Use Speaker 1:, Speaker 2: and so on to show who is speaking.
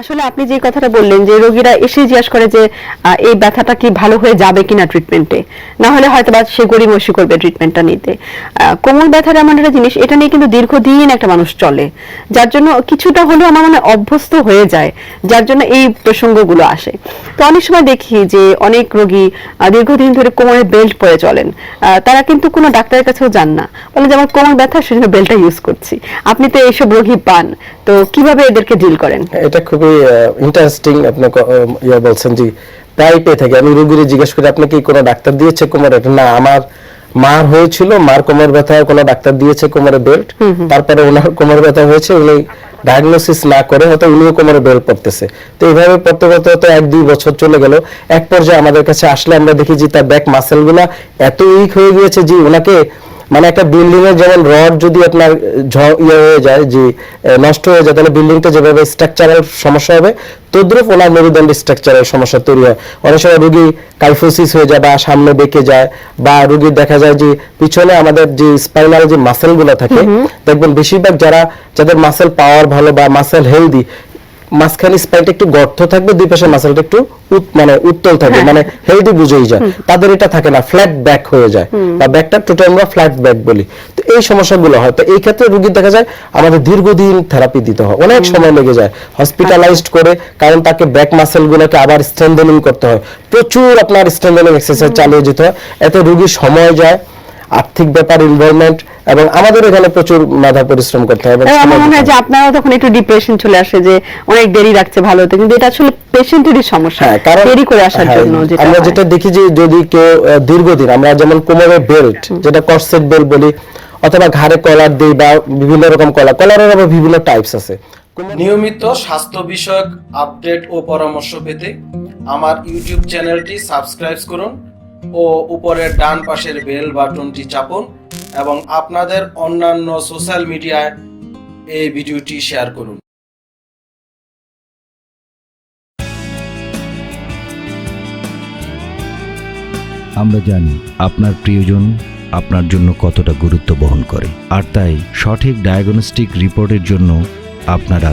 Speaker 1: আসলে আপনি যে কথাটা বললেন যে রোগীরা এসে জিজ্ঞাসা করে যে এই ব্যথাটা কি ভালো হয়ে যাবে কিনা ট্রিটমেন্টে না হলে হয়তো বা সে গড়িমসি করবে ট্রিটমেন্টটা নিতে। কোমর ব্যথার এমন একটা জিনিস, এটা নিয়ে কিন্তু দীর্ঘদিন একটা মানুষ চলে, যার জন্য কিছুটা হলেও আমার মনে অভ্যস্ত হয়ে যায়, যার জন্য এই প্রসঙ্গগুলো আসে। তো অনেক সময় দেখি যে অনেক রোগী দীর্ঘদিন ধরে কোমরে বেল্ট পরে চলেন তারা কিন্তু কোনো ডাক্তারের কাছেও যান না। বলে যে, আমার কোমর ব্যথা, সেজন্য বেল্টটা ইউজ করছি। আপনি তো এইসব রোগী পান। তো কীভাবে এদেরকে ডিল করেন?
Speaker 2: এটা খুবই ইন্টারেস্টিং আপনি ইয়ে বলছেন যে প্রায় পেয়ে থাকি। আমি রোগীরে জিজ্ঞেস করি আপনি কি কোনো ডাক্তার দিয়েছে কোমরে? না আমার মার হয়েছিল মার কোমর ব্যথা কোনো ডাক্তার দিয়েছে কোমরে বেল্ট তারপরে ওনার কোমর ব্যথা হয়েছে উনি ডায়াগনোসিস না করে হয়তো উনিও কোমরে বেল্ট পড়তেছে তো এইভাবে পড়তে পড়তে হয়তো এক দুই বছর চলে গেল। এক পর্যায়ে আমাদের কাছে আসলে আমরা দেখি যে তার ব্যাক মাসেলগুলা এত উইক হয়ে গিয়েছে যে ওনাকে মানে একটা বিল্ডিং এর যেমন রড যদি আপনার ইয়ে হয়ে যায় যে নষ্ট হয়ে যায় তাহলে বিল্ডিংটা যেভাবে স্ট্রাকচারাল সমস্যা হবে তদ্রুপ ওনার মেরুদণ্ড স্ট্রাকচারাল সমস্যা তৈরি হয়। অনেক সময় রুগী কাইফোসিস হয়ে যায় বা সামনে বেঁকে যায় বা রুগীর দেখা যায় যে পিছনে আমাদের যে স্পাইনাল যে মাসেলগুলো থাকে দেখবেন বেশিরভাগ যারা যাদের মাসেল পাওয়ার ভালো বা মাসেল হেলদি মাঝখানে স্পাইনটা একটু গর্ত থাকবে দুই পাশে মাসেলটা একটু মানে উত্তল থাকবে মানে হেলদি বুঝেই যায়। তাদের এটা থাকে না ফ্ল্যাট ব্যাক হয়ে যায়। বা ব্যাকটা টোটাল আমরা ফ্ল্যাট ব্যাক বলি। তো এই সমস্যাগুলো হয়। তো এই ক্ষেত্রে রোগীর দেখা যায় আমাদের দীর্ঘদিন থেরাপি দিতে হয়। অনেক সময় লেগে যায়। হসপিটালাইজড করে কারণ তাকে ব্যাক মাসেল গুলোকে আবার স্ট্রেন্থেনিং করতে হয়। প্রচুর আপনার স্ট্রেন্থেনিং এক্সারসাইজ চালিয়ে যেতে হয়। এতে রোগীর সময় যায় আর্থিক ব্যাপার ইনভলভমেন্ট এবং আমাদের এখানে প্রচুর মেধা পরিশ্রম করতে হয় এবং
Speaker 1: আমার মনে হয় যে আপনারা তখন একটু ডিপ্রেশন চলে আসে যে অনেক দেরি রাখছে ভালো হতে। কিন্তু এটা আসলে পেশেন্টেরই সমস্যা।
Speaker 2: হ্যাঁ কারণ
Speaker 1: দেরি করে আসার
Speaker 2: হ্যাঁ,
Speaker 1: জন্য যেটা
Speaker 2: আমরা যেটা দেখি যে যদি কেউ দীর্ঘদিন আমরা যেমন কোমরে বেল্ট যেটা কর্সেট বেল্ট বলি অথবা ঘাড়ে কলার দিই বা বিভিন্ন রকম কলার কলারের আবার বিভিন্ন টাইপস আছে।
Speaker 3: নিয়মিত স্বাস্থ্য বিষয়ক আপডেট ও পরামর্শ পেতে আমার ইউটিউব চ্যানেলটি সাবস্ক্রাইব করুন। ও উপরের ডান পাশের বেল বাটনটি চাপুন এবং আপনাদের অন্যান্য সোশ্যাল মিডিয়ায় এই ভিডিওটি শেয়ার করুন।
Speaker 4: আমরা জানি আপনার প্রিয়জন আপনার জন্য কতটা গুরুত্ব বহন করে, আর তাই সঠিক ডায়াগনস্টিক রিপোর্টের জন্য আপনারা